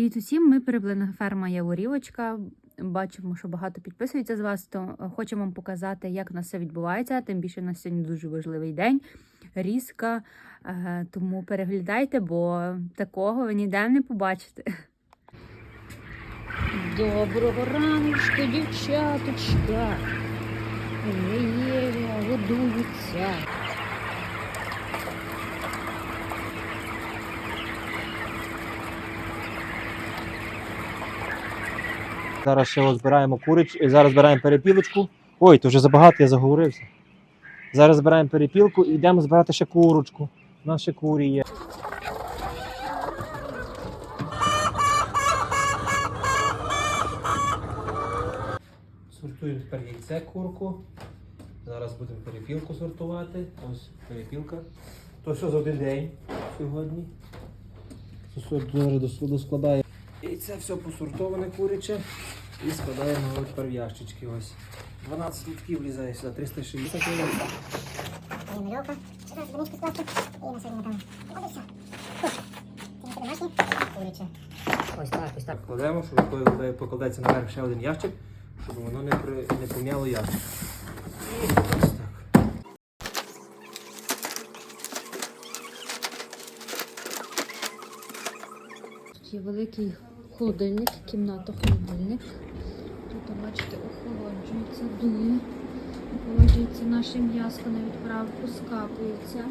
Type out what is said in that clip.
Привіт усім, ми переблена ферма Яворівочка. Бачимо, що багато підписується з вас, то е, хочемо вам показати, як у нас все відбувається. Тим більше у нас сьогодні дуже важливий день, різка. Е, Тому переглядайте, бо такого ви ніде не побачите. Доброго раночку, дівчаточка. Годуються. Зараз ще ось збираємо курич, е, зараз збираємо перепілочку. Ой, то вже забагато, я заговорився. Зараз збираємо перепілку і йдемо збирати ще курочку. У нас ще курі є. Сортуємо тепер яйце курку. Зараз будемо перепілку сортувати. Ось перепілка. То все за один день сьогодні. Все зараз доскладає. Яйце все посортоване куряче. І складаємо тепер в ящички. Ось. 12 літків влізає сюди, 360 гривень. Мальовка. Зараз баничку скласти і на сьогодні там. От і все. Це. Куряче. Ось так, ось так. Кладемо, щоб коли покладеться наверх ще один ящик, щоб воно не, при, не пом'яло ящик. І ось так. Великий холодильник, кімната холодильник. Тут, бачите, охолоджується, дує. Охолоджується наше м'ясо на відправку, скапується.